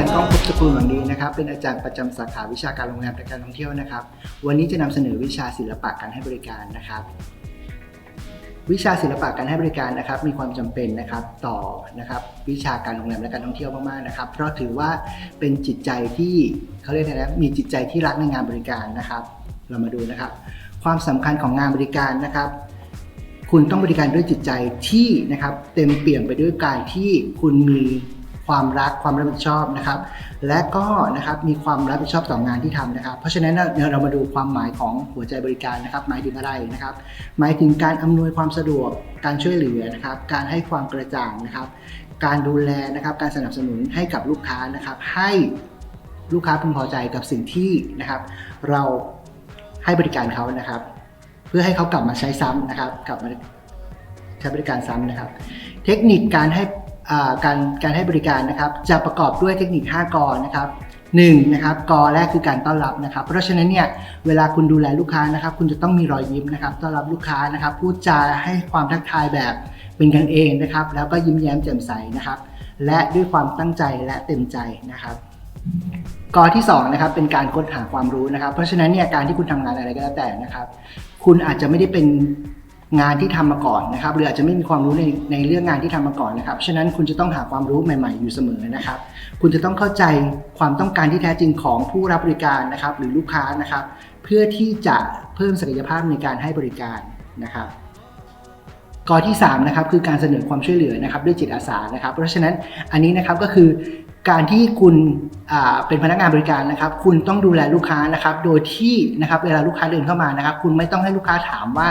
ารย์ก้องพบสกุลหวังดีนะครับ เป็นอาจารย์ประจำสาขาวิชาการโรงแรมและการท่องเที่ยวนะครับ วันนี้จะนำเสนอวิชาศิลปะการให้บริการนะครับ วิชาศิลปะการให้บริการนะครับ มีความจำเป็นนะครับต่อนะครับวิชาการโรงแรมและการท่องเที่ยวมากๆนะครับ เพราะถือว่าเป็นจิตใจที่เขาเรียกอะไรนะมีจิตใจที่รักในงานบริการนะครับ เรามาดูนะครับ ความสำคัญของงานบริการนะครับคุณต้องบริการด้วยจิตใจที่นะครับเต็มเปี่ยมไปด้วยการที่คุณมี ความรักความรับผิดชอบนะครับ และก็นะครับมีความรับผิดชอบต่องานที่ทำนะครับ เพราะฉะนั้นเดี๋ยวเรามาดูความหมายของหัวใจบริการนะครับ หมายถึงอะไรนะครับ หมายถึงการอำนวยความสะดวกการช่วยเหลือนะครับ การให้ความกระจ่างนะครับ การดูแลนะครับ การสนับสนุนให้กับลูกค้านะครับ ให้ลูกค้าพึงพอใจกับสิ่งที่นะครับ เราให้บริการเขานะครับ เพื่อให้เขากลับมาใช้ซ้ำนะครับกลับมาใช้บริการซ้ำนะครับ เทคนิคการให้ การการให้บริการนะครับ จะประกอบด้วยเทคนิค 5 กอนะครับ1นะครับกอแรกคือการต้อนรับนะครับ เพราะฉะนั้นเนี่ยเวลาคุณดูแลลูกค้านะครับ คุณจะต้องมีรอยยิ้มนะครับ ต้อนรับลูกค้านะครับ พูดจาให้ความทักทายแบบเป็นกันเองนะครับ แล้วก็ยิ้มแย้มแจ่มใสนะครับ และด้วยความตั้งใจและเต็มใจนะครับกอที่2นะครับเป็นการค้นหาความรู้นะครับ เพราะฉะนั้นเนี่ยการที่คุณทำงานอะไรก็แล้วแต่นะครับ คุณอาจจะไม่ได้เป็น งานที่ทำมาก่อนนะครับหรืออาจจะไม่มีความรู้ในในเรื่องงานที่ทำมาก่อนนะครับฉะนั้นคุณจะต้องหาความรู้ใหม่ ๆ อยู่เสมอนะครับ คุณจะต้องเข้าใจความต้องการที่แท้จริงของผู้รับบริการนะครับ หรือลูกค้านะครับ เพื่อที่จะเพิ่มศักยภาพในการให้บริการนะครับกอที่3นะครับคือการเสนอความช่วยเหลือนะครับด้วยจิตอาสานะครับ เพราะฉะนั้นอันนี้นะครับก็คือการที่คุณอ่าเป็นพนักงานบริการนะครับ คุณต้องดูแลลูกค้านะครับ โดยที่นะครับเวลาลูกค้าเดินเข้ามานะครับ คุณไม่ต้องให้ลูกค้าถามว่า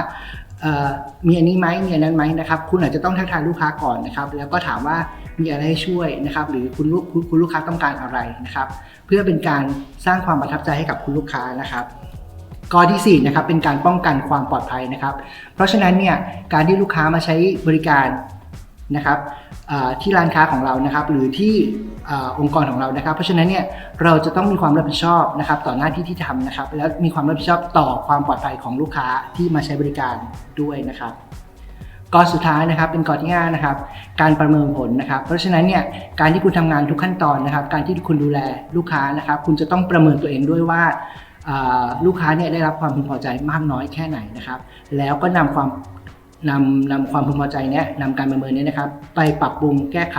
มีอันนี้ไหมมีอันนั้นไหมนะครับคุณอาจจะต้องทักทายลูกค้าก่อนนะครับ แล้วก็ถามว่ามีอะไรให้ช่วยนะครับ หรือคุณลูกคุณคุณลูกค้าต้องการอะไรนะครับ เพื่อเป็นการสร้างความประทับใจให้กับคุณลูกค้านะครับกอที่4นะครับเป็นการป้องกันความปลอดภัยนะครับ เพราะฉะนั้นเนี่ยการที่ลูกค้ามาใช้บริการนะครับที่ร้านค้าของเรานะครับ หรือที่ อองค์กรของเรานะครับ เพราะฉะนั้นเนี่ยเราจะต้องมีความรับผิดชอบนะครับต่อหน้าที่ที่ทำนะครับ แล้วมีความรับผิดชอบต่อความปลอดภัยของลูกค้าที่มาใช้บริการด้วยนะครับกอสุดท้ายนะครับเป็นกอที่5นะครับการประเมินผลนะครับ เพราะฉะนั้นเนี่ยการที่คุณทำงานทุกขั้นตอนนะครับ การที่คุณดูแลลูกค้านะครับ คุณจะต้องประเมินตัวเองด้วยว่าอ่าลูกค้าเนี่ยได้รับความพึงพอใจมากน้อยแค่ไหนนะครับ แล้วก็นำความนำนำความพึงพอใจเนี้ยนำการประเมินเนี้ยนะครับ ไปปรับปรุงแก้ไข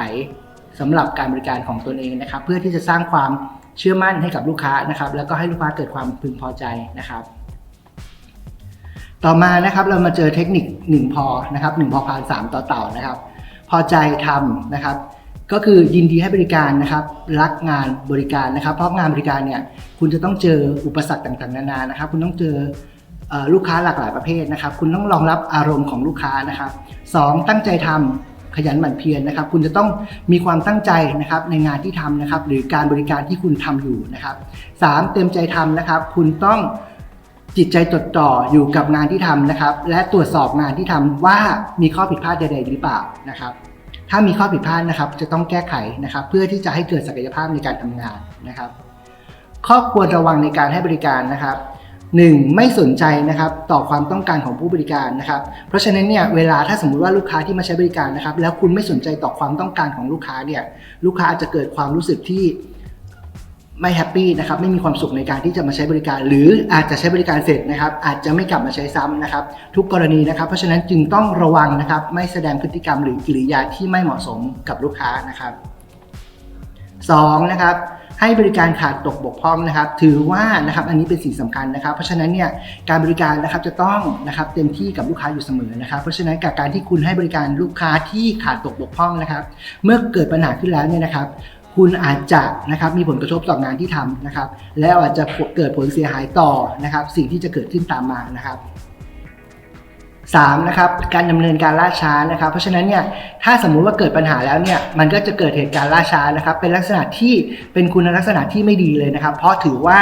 สำหรับการบริการของตนเองนะครับ เพื่อที่จะสร้างความเชื่อมั่นให้กับลูกค้านะครับ แล้วก็ให้ลูกค้าเกิดความพึงพอใจนะครับ ต่อมานะครับเรามาเจอเทคนิค1พอนะครับ1พอพาน3ต่อเต่านะครับ พอใจทำนะครับ ก็คือยินดีให้บริการนะครับ รักงานบริการนะครับ เพราะงานบริการเนี่ยคุณจะต้องเจออุปสรรคต่างๆ นานานะครับ คุณต้องเจอเอ่อลูกค้าหลากหลายประเภทนะครับ คุณต้องรองรับอารมณ์ของลูกค้านะครับสองตั้งใจทำ ขยันหมั่นเพียรนะครับ คุณจะต้องมีความตั้งใจนะครับในงานที่ทำนะครับ หรือการบริการที่คุณทำอยู่นะครับสามเต็มใจทำนะครับ คุณต้องจิตใจจดจ่ออยู่กับงานที่ทำนะครับ และตรวจสอบงานที่ทำว่ามีข้อผิดพลาดใด ๆ หรือเปล่านะครับถ้ามีข้อผิดพลาดนะครับ จะต้องแก้ไขนะครับ เพื่อที่จะให้เกิดศักยภาพในการทำงานนะครับ ข้อควรระวังในการให้บริการนะครับ 1. ไม่สนใจนะครับต่อความต้องการของผู้บริการนะครับเพราะฉะนั้นเนี่ยเวลาถ้าสมมุติว่าลูกค้าที่มาใช้บริการนะครับแล้วคุณไม่สนใจต่อความต้องการของลูกค้าเนี่ยลูกค้าอาจจะเกิดความรู้สึกที่ไม่แฮปปี้นะครับไม่มีความสุขในการที่จะมาใช้บริการ หรืออาจจะใช้บริการเสร็จนะครับอาจจะไม่กลับมาใช้ซ้ำนะครับทุกกรณีนะครับ เพราะฉะนั้นจึงต้องระวังนะครับไม่แสดงพฤติกรรมหรือกิริยาที่ไม่เหมาะสมกับลูกค้านะครับสองนะครับ ให้บริการขาดตกบกพร่องนะครับ ถือว่านะครับอันนี้เป็นสิ่งสำคัญนะครับ เพราะฉะนั้นเนี่ยการบริการนะครับจะต้องนะครับเต็มที่กับลูกค้าอยู่เสมอนะครับ เพราะฉะนั้นกับการที่คุณให้บริการลูกค้าที่ขาดตกบกพร่องนะครับ เมื่อเกิดปัญหาขึ้นแล้วเนี่ยนะครับคุณอาจจะนะครับมีผลกระทบต่องานที่ทำนะครับ แล้วอาจจะเกิดผลเสียหายต่อนะครับ สิ่งที่จะเกิดขึ้นตามมานะครับ สามนะครับการดำเนินการล่าช้านะครับ เพราะฉะนั้นเนี่ยถ้าสมมุติว่าเกิดปัญหาแล้วเนี่ยมันก็จะเกิดเหตุการณ์ล่าช้านะครับ เป็นลักษณะที่เป็นคุณลักษณะที่ไม่ดีเลยนะครับ เพราะถือว่า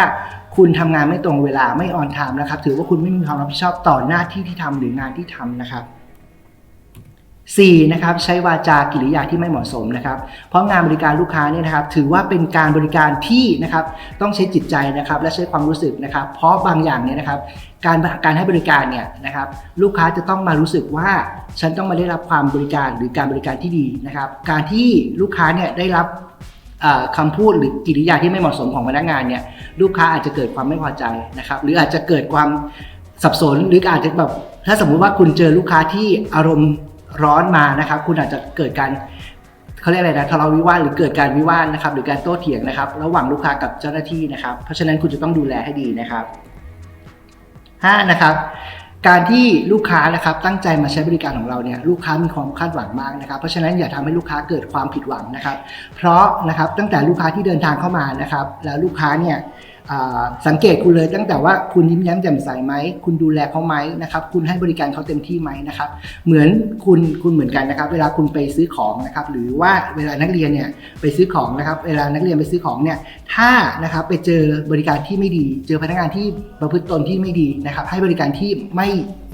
คุณทำงานไม่ตรงเวลาไม่ออนไทม์นะครับ ถือว่าคุณไม่มีความรับผิดชอบต่อหน้าที่ที่ทำหรืองานที่ทำนะครับ 4นะครับใช้วาจากิริยาที่ไม่เหมาะสมนะครับเพราะงานบริการลูกค้าเนี่ยนะครับถือว่าเป็นการบริการที่นะครับต้องใช้จิตใจนะครับและใช้ความรู้สึกนะครับ เพราะบางอย่างเนี่ยนะครับการการให้บริการเนี่ยนะครับลูกค้าจะต้องมารู้สึกว่าฉันต้องมาได้รับความบริการหรือการบริการที่ดีนะครับ การที่ลูกค้าเนี่ยได้รับเอ่อคำพูดหรือกิริยาที่ไม่เหมาะสมของพนักงานเนี่ยลูกค้าอาจจะเกิดความไม่พอใจนะครับหรืออาจจะเกิดความสับสนหรืออาจจะแบบถ้าสมมุติว่าคุณเจอลูกค้าที่อารมณ์ ร้อนมานะครับ คุณอาจจะเกิดการเขาเรียกอะไรนะทะเลาะวิวาทหรือเกิดการวิวาทนะครับ หรือการโต้เถียงนะครับ ระหว่างลูกค้ากับเจ้าหน้าที่นะครับ เพราะฉะนั้นคุณจะต้องดูแลให้ดีนะครับห้านะครับการที่ลูกค้านะครับตั้งใจมาใช้บริการของเราเนี่ยลูกค้ามีความคาดหวังมากนะครับเพราะฉะนั้นอย่าทำให้ลูกค้าเกิดความผิดหวังนะครับ เพราะนะครับตั้งแต่ลูกค้าที่เดินทางเข้ามานะครับ แล้วลูกค้าเนี่ย สังเกตคุณเลยตั้งแต่ว่าคุณยิ้มแย้มแจ่มใสไหม คุณดูแลเขาไหมนะครับ คุณให้บริการเขาเต็มที่ไหมนะครับ เหมือนคุณคุณเหมือนกันนะครับ เวลาคุณไปซื้อของนะครับ หรือว่าเวลานักเรียนเนี่ยไปซื้อของนะครับ เวลานักเรียนไปซื้อของเนี่ยถ้านะครับไปเจอบริการที่ไม่ดี เจอพนักงานที่ประพฤติตนที่ไม่ดีนะครับ ให้บริการที่ไม่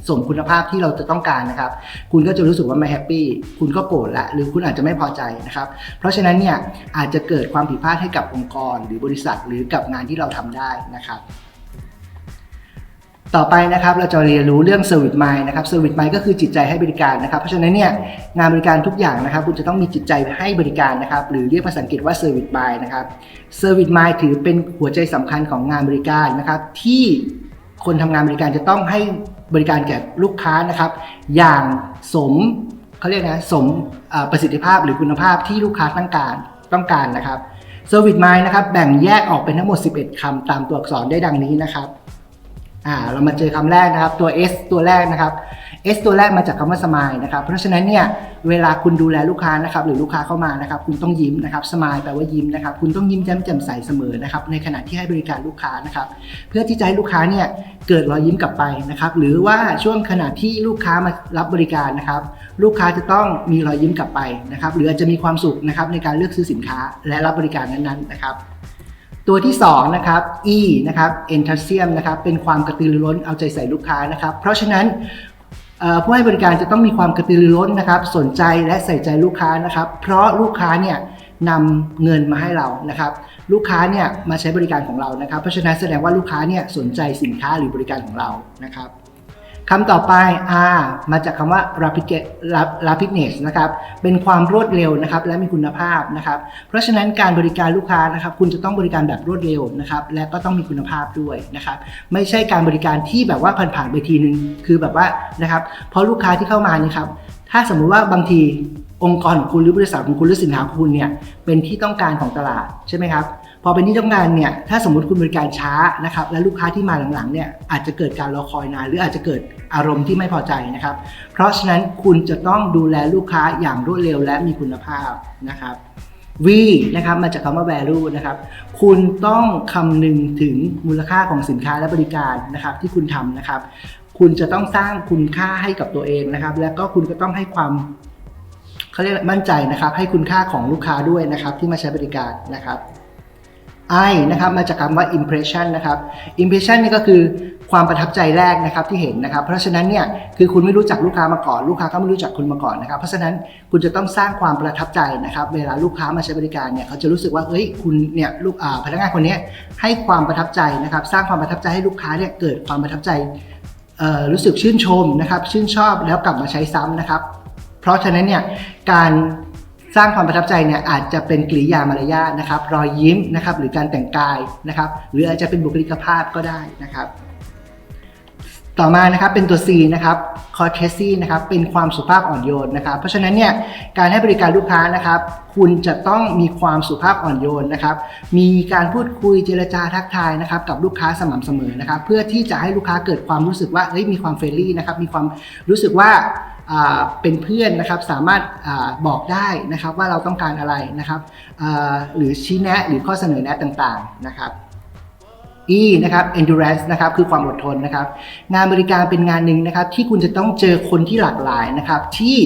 สมคุณภาพที่เราจะต้องการนะครับ คุณก็จะรู้สึกว่าไม่แฮปปี้คุณก็โกรธละหรือคุณอาจจะไม่พอใจนะครับ เพราะฉะนั้นเนี่ยอาจจะเกิดความผิดพลาดให้กับองค์กร หรือบริษัทหรือกับงานที่เราทำได้นะครับต่อไปนะครับเราจะเรียนรู้เรื่อง Service Mind นะครับ Service Mind ก็คือจิตใจให้บริการนะครับ เพราะฉะนั้นเนี่ยงานบริการทุกอย่างนะครับ คุณจะต้องมีจิตใจให้บริการนะครับ หรือเรียกภาษาอังกฤษว่า Service Mind นะครับ Service Mind ถือเป็นหัวใจสำคัญของงานบริการนะครับ ที่คนทำงานบริการจะต้องให้ บริการแก่ลูกค้านะครับ อย่างสมเขาเรียกนะสมประสิทธิภาพหรือคุณภาพที่ลูกค้าต้องการต้องการนะครับ Service Mind นะครับแบ่งแยกออกเป็นทั้งหมด 11 คำตามตัวอักษรได้ดังนี้นะครับ อ่าเรามาเจอคำแรกนะครับตัว S ตัวแรกนะครับ S ตัวแรกมาจากคำว่าสมายนะครับ เพราะฉะนั้นเนี่ยเวลาคุณดูแลลูกค้านะครับ หรือลูกค้าเข้ามานะครับ คุณต้องยิ้มนะครับสมายแปลว่ายิ้มนะครับ คุณต้องยิ้มแย้มแจ่มใสเสมอนะครับ ในขณะที่ให้บริการลูกค้านะครับ เพื่อที่จะให้ลูกค้าเนี่ยเกิดรอยยิ้มกลับไปนะครับ หรือว่าช่วงขณะที่ลูกค้ามารับบริการนะครับ ลูกค้าจะต้องมีรอยยิ้มกลับไปนะครับ หรืออาจจะมีความสุขนะครับในการเลือกซื้อสินค้าและรับบริการนั้นๆนะครับ ตัวที่2นะครับ E นะครับ enthusiasm นะครับ เป็นความกระตือรือร้นเอาใจใส่ลูกค้านะครับ เพราะฉะนั้นผู้ให้บริการจะต้องมีความกระตือรือร้นนะครับ สนใจและใส่ใจลูกค้านะครับ เพราะลูกค้าเนี่ยนำเงินมาให้เรานะครับ ลูกค้าเนี่ยมาใช้บริการของเรานะครับ เพราะฉะนั้นแสดงว่าลูกค้าเนี่ยสนใจสินค้าหรือบริการของเรานะครับ คำต่อไป R มาจากคำว่า rapid rapidness นะครับ เป็นความรวดเร็วนะครับ และมีคุณภาพนะครับ เพราะฉะนั้นการบริการลูกค้านะครับ คุณจะต้องบริการแบบรวดเร็วนะครับ และก็ต้องมีคุณภาพด้วยนะครับ ไม่ใช่การบริการที่แบบว่าผ่านๆไปทีนึง คือแบบว่านะครับ เพราะลูกค้าที่เข้ามานี่ครับ ถ้าสมมุติว่าบางทีองค์กรของคุณหรือบริษัทของคุณหรือสินค้าของคุณเนี่ย เป็นที่ต้องการของตลาดใช่ไหมครับ พอเป็นที่ต้องการเนี่ยถ้าสมมติคุณบริการช้านะครับและลูกค้าที่มาหลังๆเนี่ยอาจจะเกิดการรอคอยนานหรืออาจจะเกิดอารมณ์ที่ไม่พอใจนะครับ เพราะฉะนั้นคุณจะต้องดูแลลูกค้าอย่างรวดเร็วและมีคุณภาพนะครับ V นะครับมาจากคำว่า value นะครับ คุณต้องคำนึงถึงมูลค่าของสินค้าและบริการนะครับที่คุณทำนะครับ คุณจะต้องสร้างคุณค่าให้กับตัวเองนะครับ และก็คุณก็ต้องให้ความเขาเรียกมั่นใจนะครับ ให้คุณค่าของลูกค้าด้วยนะครับที่มาใช้บริการนะครับ I นะครับมาจากคำว่า impression นะครับ impression นี่ก็คือความประทับใจแรกนะครับที่เห็นนะครับ เพราะฉะนั้นเนี่ยคือคุณไม่รู้จักลูกค้ามาก่อน ลูกค้าก็ไม่รู้จักคุณมาก่อนนะครับ เพราะฉะนั้นคุณจะต้องสร้างความประทับใจนะครับ เวลาลูกค้ามาใช้บริการเนี่ยเขาจะรู้สึกว่าเอ้ยคุณเนี่ยลูกพนักงานคนนี้ให้ความประทับใจนะครับ สร้างความประทับใจให้ลูกค้าเนี่ยเกิดความประทับใจรู้สึกชื่นชมนะครับ ชื่นชอบแล้วกลับมาใช้ซ้ำนะครับ เพราะฉะนั้นเนี่ยการ สร้างความประทับใจเนี่ยอาจจะเป็นกริยามารยาทนะครับ รอยยิ้มนะครับหรือการแต่งกายนะครับ หรืออาจจะเป็นบุคลิกภาพก็ได้นะครับ ต่อมานะครับเป็นตัว C นะครับ courtesy นะครับเป็นความสุภาพอ่อนโยนนะครับ เพราะฉะนั้นเนี่ยการให้บริการลูกค้านะครับ คุณจะต้องมีความสุภาพอ่อนโยนนะครับ มีการพูดคุยเจรจาทักทายนะครับ กับลูกค้าสม่ำเสมอนะครับ เพื่อที่จะให้ลูกค้าเกิดความรู้สึกว่าเอ้ยมีความเฟรนลี่นะครับมีความรู้สึกว่า เป็นเพื่อนนะครับสามารถอบอกได้นะครับว่าเราต้องการอะไรนะครับหรือชี้แนะหรือข้อเสนอแนะต่างๆนะครับ E นะครับ endurance นะครับคือความอดทนนะครับ งานบริการเป็นงานหนึ่งนะครับ ที่คุณจะต้องเจอคนที่หลากหลายนะครับที่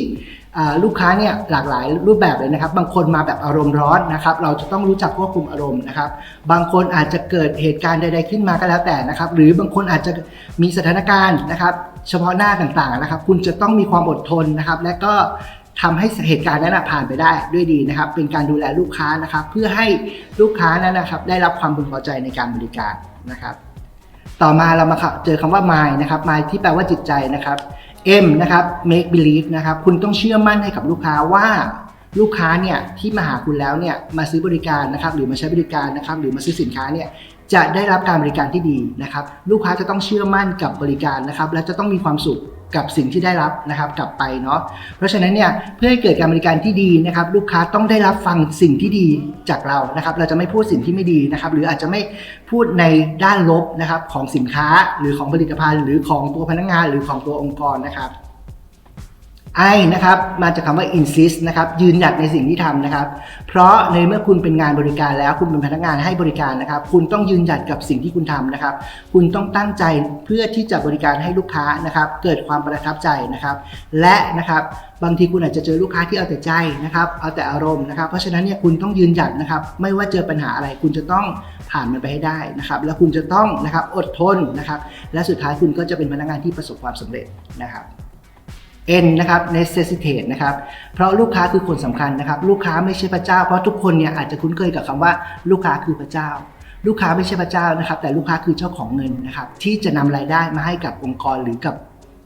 ลูกค้าเนี่ยหลากหลายรูปแบบเลยนะครับ บางคนมาแบบอารมณ์ร้อนนะครับ เราจะต้องรู้จักควบคุมอารมณ์นะครับ บางคนอาจจะเกิดเหตุการณ์ใด ๆ ขึ้นมาก็แล้วแต่นะครับ หรือบางคนอาจจะมีสถานการณ์นะครับ เฉพาะหน้าต่างๆนะครับ คุณจะต้องมีความอดทนนะครับ และก็ทำให้เหตุการณ์นั้นผ่านไปได้ด้วยดีนะครับ เป็นการดูแลลูกค้านะครับ เพื่อให้ลูกค้านั้นนะครับ ได้รับความพึงพอใจในการบริการนะครับ ต่อมาเรามาเจอคำว่า mind นะครับ mind ที่แปลว่าจิตใจนะครับ M นะครับ make believe นะครับ คุณต้องเชื่อมั่นให้กับลูกค้าว่าลูกค้าเนี่ยที่มาหาคุณแล้วเนี่ยมาซื้อบริการนะครับหรือมาใช้บริการนะครับหรือมาซื้อสินค้าเนี่ยจะได้รับการบริการที่ดีนะครับ ลูกค้าจะต้องเชื่อมั่นกับบริการนะครับ และจะต้องมีความสุข กับสิ่งที่ได้รับนะครับกลับไปเนาะเพราะฉะนั้นเนี่ยเพื่อให้เกิดการบริการที่ดีนะครับ ลูกค้าต้องได้รับฟังสิ่งที่ดีจากเรานะครับ เราจะไม่พูดสิ่งที่ไม่ดีนะครับ หรืออาจจะไม่พูดในด้านลบนะครับของสินค้าหรือของผลิตภัณฑ์ หรือของตัวพนักงาน หรือของตัวองค์กรนะครับ ไอนะครับมาจากคำว่า insist นะครับยืนหยัดในสิ่งที่ทำนะครับ เพราะในเมื่อคุณเป็นงานบริการแล้วคุณเป็นพนักงานให้บริการนะครับ คุณต้องยืนหยัดกับสิ่งที่คุณทำนะครับ คุณต้องตั้งใจเพื่อที่จะบริการให้ลูกค้านะครับ เกิดความประทับใจนะครับ และนะครับบางทีคุณอาจจะเจอลูกค้าที่เอาแต่ใจนะครับเอาแต่อารมณ์นะครับ เพราะฉะนั้นเนี่ยคุณต้องยืนหยัดนะครับ ไม่ว่าเจอปัญหาอะไร คุณจะต้องผ่านมันไปให้ได้นะครับ แล้วคุณจะต้องนะครับอดทนนะครับ และสุดท้ายคุณก็จะเป็นพนักงานที่ประสบความสำเร็จนะครับ N นะครับ necessitate นะครับ เพราะลูกค้าคือคนสำคัญนะครับ ลูกค้าไม่ใช่พระเจ้า เพราะทุกคนเนี่ยอาจจะคุ้นเคยกับคำว่าลูกค้าคือพระเจ้า ลูกค้าไม่ใช่พระเจ้านะครับ แต่ลูกค้าคือเจ้าของเงินนะครับ ที่จะนำรายได้มาให้กับองค์กรหรือกับ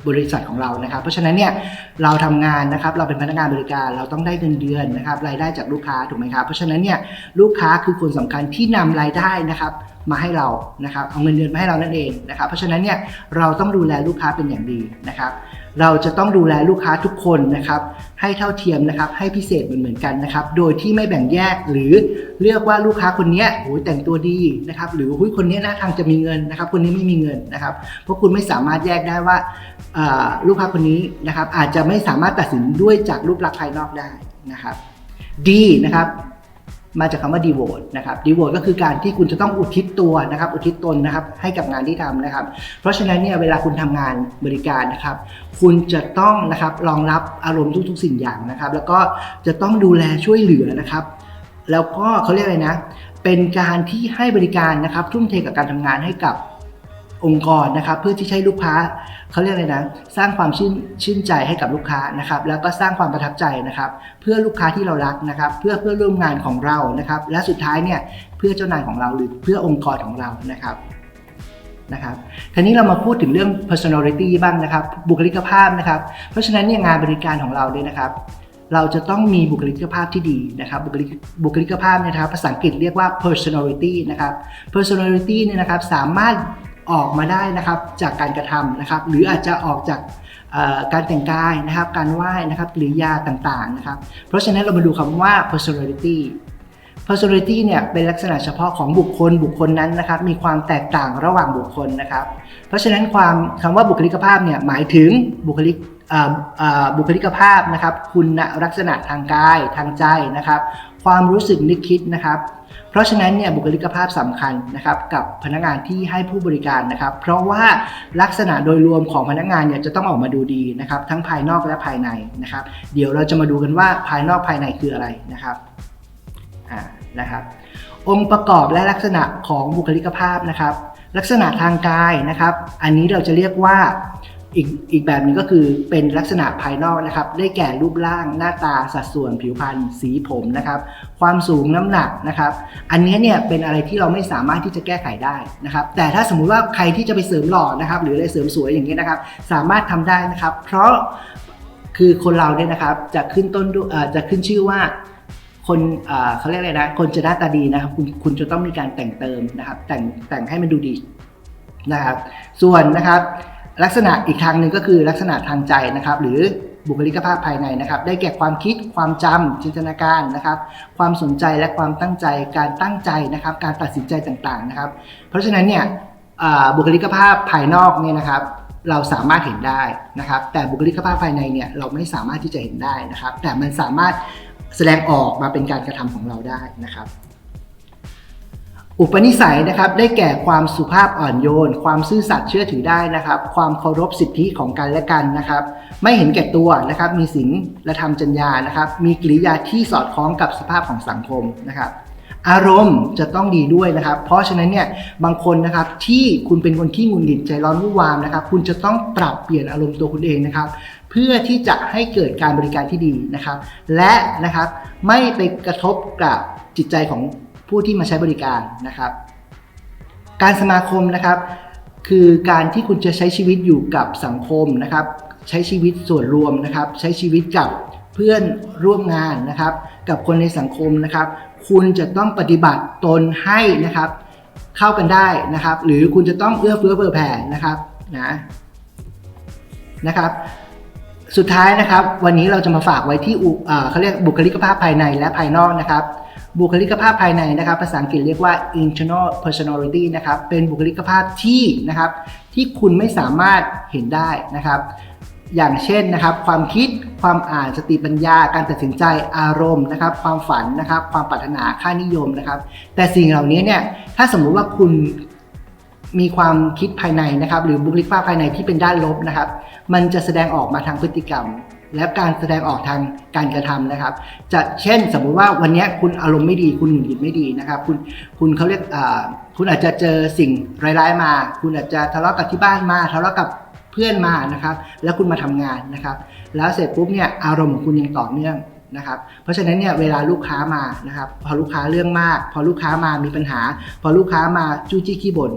บริษัทของเรานะครับ เพราะฉะนั้นเนี่ยเราทำงานนะครับ เราเป็นพนักงานบริการ เราต้องได้เงินเดือนนะครับ รายได้จากลูกค้าถูกไหมครับ เพราะฉะนั้นเนี่ยลูกค้าคือคนสำคัญที่นำรายได้นะครับมาให้เรานะครับ เอาเงินเดือนมาให้เรานั่นเองนะครับ เพราะฉะนั้นเนี่ยเราต้องดูแลลูกค้าเป็นอย่างดีนะครับ เราจะต้องดูแลลูกค้าทุกคนนะครับ ให้เท่าเทียมนะครับ ให้พิเศษเหมือนเหมือนกันนะครับ โดยที่ไม่แบ่งแยกหรือเลือกว่าลูกค้าคนนี้โอ้ยแต่งตัวดีนะครับ หรือหุ้ยคนนี้หน้าทางจะมีเงินนะครับ คนนี้ไม่มีเงินนะครับ เพราะคุณไม่สามารถแยกได้ว่าลูกค้าคนนี้นะครับ อาจจะไม่สามารถตัดสินด้วยจากรูปลักษณ์ภายนอกได้นะครับ ดีนะครับ มาจากคำว่า devote นะครับ devote ก็คือการที่คุณจะต้องอุทิศตัวนะครับ อุทิศตนนะครับให้กับงานที่ทำนะครับ เพราะฉะนั้นเนี่ยเวลาคุณทำงานบริการนะครับ คุณจะต้องนะครับรองรับอารมณ์ทุก ๆ สิ่งอย่างนะครับ แล้วก็จะต้องดูแลช่วยเหลือนะครับ แล้วก็เขาเรียกอะไรนะ เป็นการที่ให้บริการนะครับ ทุ่มเทกับการทำงานให้กับ องค์กรนะครับ เพื่อที่ให้ลูกค้าเขาเรียกอะไรนะสร้างความชื่นชื่นใจให้กับลูกค้านะครับ แล้วก็สร้างความประทับใจนะครับ เพื่อลูกค้าที่เรารักนะครับ เพื่อเพื่อร่วมงานของเรานะครับ และสุดท้ายเนี่ยเพื่อเจ้านายของเราหรือเพื่อองค์กรของเรานะครับนะครับทีนี้เรามาพูดถึงเรื่อง personality บ้างนะครับ บุคลิกภาพนะครับ เพราะฉะนั้นเนี่ยงานบริการของเราเนี่ยนะครับ เราจะต้องมีบุคลิกภาพที่ดีนะครับ บุคลิกบุคลิกภาพเนี่ยนะครับ ภาษาอังกฤษเรียกว่า personality นะครับ personality เนี่ยนะครับสามารถ ออกมาได้นะครับจากการกระทำนะครับ หรืออาจจะออกจากการแต่งกายนะครับ การไหว้นะครับกริยาต่างๆนะครับ เพราะฉะนั้นเรามาดูคำว่า personality personality เนี่ยเป็นลักษณะเฉพาะของบุคคลบุคคลนั้นนะครับ มีความแตกต่างระหว่างบุคคลนะครับ เพราะฉะนั้นความคำว่าบุคลิกภาพเนี่ยหมายถึงบุคลิกบุคลิกภาพนะครับ คุณลักษณะทางกายทางใจนะครับ ความรู้สึกนึกคิดนะครับ เพราะฉะนั้นเนี่ยบุคลิกภาพสำคัญนะครับกับพนักงานที่ให้ผู้บริการนะครับ เพราะว่าลักษณะโดยรวมของพนักงานเนี่ยจะต้องออกมาดูดีนะครับ ทั้งภายนอกและภายในนะครับ เดี๋ยวเราจะมาดูกันว่าภายนอกภายในคืออะไรนะครับอ่านะครับองค์ประกอบและลักษณะของบุคลิกภาพนะครับ ลักษณะทางกายนะครับ อันนี้เราจะเรียกว่า อีกอีกแบบหนึ่งก็คือเป็นลักษณะภายนอกนะครับ ได้แก่รูปร่างหน้าตาสัดส่วนผิวพรรณสีผมนะครับ ความสูงน้ำหนักนะครับ อันนี้เนี่ยเป็นอะไรที่เราไม่สามารถที่จะแก้ไขได้นะครับ แต่ถ้าสมมุติว่าใครที่จะไปเสริมหล่อนะครับ หรืออะไรเสริมสวยอย่างนี้ยนะครับ สามารถทำได้นะครับ เพราะคือคนเราเนี่ยนะครับจะขึ้นต้นด้วยจะขึ้นชื่อว่าคนเอ่อเขาเรียกอะไรนะ คนจะหน้าตาดีนะครับคุณคุณจะต้องมีการแต่งเติมนะครับ แต่งแต่งให้มันดูดีนะครับ ส่วนนะครับ ลักษณะอีกทางหนึ่งก็คือลักษณะทางใจนะครับ หรือบุคลิกภาพภายในนะครับ ได้แก่ความคิดความจำจินตนาการนะครับ ความสนใจและความตั้งใจการตั้งใจนะครับ การตัดสินใจต่างๆนะครับ เพราะฉะนั้นเนี่ยบุคลิกภาพภายนอกเนี่ยนะครับ เราสามารถเห็นได้นะครับ แต่บุคลิกภาพภายในเนี่ยเราไม่สามารถที่จะเห็นได้นะครับ แต่มันสามารถแสดงออกมาเป็นการกระทำของเราได้นะครับ อุปนิสัยนะครับได้แก่ความสุภาพอ่อนโยน ความซื่อสัตย์เชื่อถือได้นะครับ ความเคารพสิทธิของกันและกันนะครับ ไม่เห็นแก่ตัวนะครับ มีศีลและธรรมจรรยานะครับ มีกิริยาที่สอดคล้องกับสภาพของสังคมนะครับ อารมณ์จะต้องดีด้วยนะครับ เพราะฉะนั้นเนี่ยบางคนนะครับที่คุณเป็นคนที่งุดหงิดใจร้อนวุ่นวามนะครับ คุณจะต้องปรับเปลี่ยนอารมณ์ตัวคุณเองนะครับ เพื่อที่จะให้เกิดการบริการที่ดีนะครับ และนะครับไม่ไปกระทบกับจิตใจของ ผู้ที่มาใช้บริการนะครับ การสมาคมนะครับ คือการที่คุณจะใช้ชีวิตอยู่กับสังคมนะครับ ใช้ชีวิตส่วนรวมนะครับ ใช้ชีวิตกับเพื่อนร่วมงานนะครับ กับคนในสังคมนะครับ คุณจะต้องปฏิบัติตนให้นะครับ เข้ากันได้นะครับ หรือคุณจะต้องเอื้อเฟื้อเผื่อแผ่นะครับนะนะครับ สุดท้ายนะครับ วันนี้เราจะมาฝากไว้ที่เขาเรียกบุคลิกภาพภายในและภายนอกนะครับ บุคลิกภาพภายในนะครับ ภาษาอังกฤษเรียกว่า internal personality นะครับ เป็นบุคลิกภาพที่นะครับ ที่คุณไม่สามารถเห็นได้นะครับ อย่างเช่นนะครับ ความคิด ความอ่าน สติปัญญา การตัดสินใจ อารมณ์นะครับ ความฝันนะครับ ความปรารถนา ค่านิยมนะครับ แต่สิ่งเหล่านี้เนี่ย ถ้าสมมุติว่าคุณมีความคิดภายในนะครับ หรือบุคลิกภาพภายในที่เป็นด้านลบนะครับ มันจะแสดงออกมาทางพฤติกรรม และการแสดงออกทางการกระทำนะครับ จะเช่นสมมุติว่าวันนี้คุณอารมณ์ไม่ดี คุณหงุดหงิดไม่ดีนะครับ คุณคุณเขาเรียกคุณอาจจะเจอสิ่งร้ายๆมา คุณอาจจะทะเลาะกับที่บ้านมาทะเลาะกับเพื่อนมานะครับ แล้วคุณมาทำงานนะครับ แล้วเสร็จปุ๊บเนี่ยอารมณ์ของคุณยังต่อเนื่องนะครับ เพราะฉะนั้นเนี่ยเวลาลูกค้ามานะครับ พอลูกค้าเรื่องมาก พอลูกค้ามามีปัญหา พอลูกค้ามาจู้จี้ขี้บ่น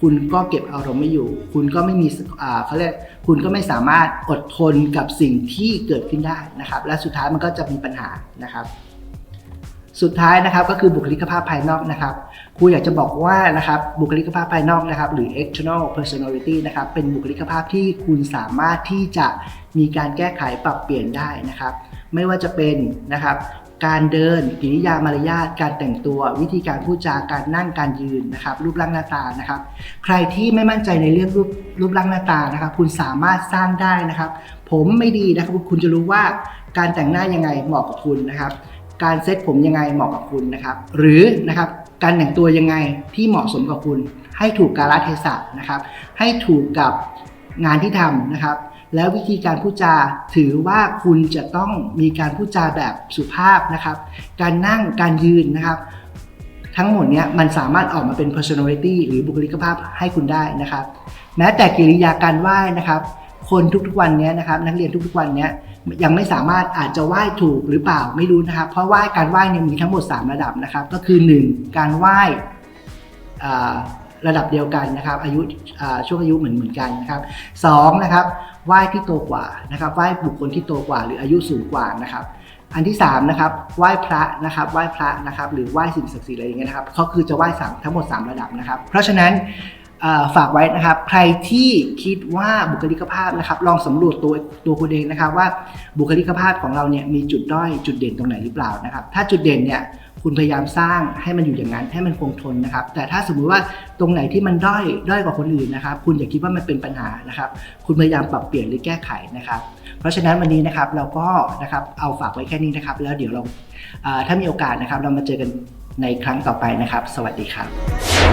คุณก็เก็บอารมณ์ไม่อยู่ คุณก็ไม่มีอ่าเขาเรียกคุณก็ไม่สามารถอดทนกับสิ่งที่เกิดขึ้นได้นะครับ และสุดท้ายมันก็จะมีปัญหานะครับ สุดท้ายนะครับก็คือบุคลิกภาพภายนอกนะครับครูอยากจะบอกว่านะครับบุคลิกภาพภายนอกนะครับ หรือ external personality นะครับเป็นบุคลิกภาพที่คุณสามารถที่จะมีการแก้ไขปรับเปลี่ยนได้นะครับ ไม่ว่าจะเป็นนะครับ การเดินกิริยามารยาทการแต่งตัว วิธีการพูดจาการนั่งการยืนนะครับ รูปร่างหน้าตานะครับ ใครที่ไม่มั่นใจในเรื่องรูปรูปร่างหน้าตานะครับ คุณสามารถสร้างได้นะครับ ผมไม่ดีนะครับ คุณจะรู้ว่าการแต่งหน้ายังไงเหมาะกับคุณนะครับ การเซ็ตผมยังไงเหมาะกับคุณนะครับ หรือนะครับการแต่งตัวยังไงที่เหมาะสมกับคุณ ให้ถูกกาลเทศะนะครับ ให้ถูกกับงานที่ทำนะครับ แล้ววิธีการพูดจาถือว่าคุณจะต้องมีการพูดจาแบบสุภาพนะครับ การนั่งการยืนนะครับ ทั้งหมดเนี้ยมันสามารถออกมาเป็น personality หรือบุคลิกภาพให้คุณได้นะครับ แม้แต่กิริยาการไหว้นะครับ คนทุกๆวันเนี้ยนะครับนักเรียนทุกๆวันเนี้ยยังไม่สามารถอาจจะไหว้ถูกหรือเปล่าไม่รู้นะครับ เพราะไหว้การไหว้เนี่ยมีทั้งหมด 3 ระดับนะครับ ก็คือ 1 การไหว้ ระดับเดียวกันนะครับอายุช่วงอายุเหมือนเหมือนกันนะครับสองนะครับไหว้ที่โตกว่านะครับไหว้บุคคลที่โตกว่า หรืออายุสูงกว่านะครับ อันที่3นะครับไหว้พระนะครับไหว้พระนะครับหรือไหว้สิ่งศักดิ์สิทธิ์อะไรอย่างเงี้ยนะครับเขาคือจะไหว้สามทั้งหมด 3 ระดับนะครับ เพราะฉะนั้นฝากไว้นะครับ ใครที่คิดว่าบุคลิกภาพนะครับ ลองสำรวจตัวตัวคุณเองนะครับ ว่าบุคลิกภาพของเราเนี่ยมีจุดด้อยจุดเด่นตรงไหนหรือเปล่านะครับ ถ้าจุดเด่นเนี่ย คุณพยายามสร้างให้มันอยู่อย่างนั้นให้มันคงทนนะครับ แต่ถ้าสมมุติว่าตรงไหนที่มันด้อยด้อยกว่าคนอื่นนะครับ คุณอย่าคิดว่ามันเป็นปัญหานะครับ คุณพยายามปรับเปลี่ยนหรือแก้ไขนะครับ เพราะฉะนั้นวันนี้นะครับเราก็นะครับเอาฝากไว้แค่นี้นะครับ แล้วเดี๋ยวเราอ่าถ้ามีโอกาสนะครับ เรามาเจอกันในครั้งต่อไปนะครับ สวัสดีครับ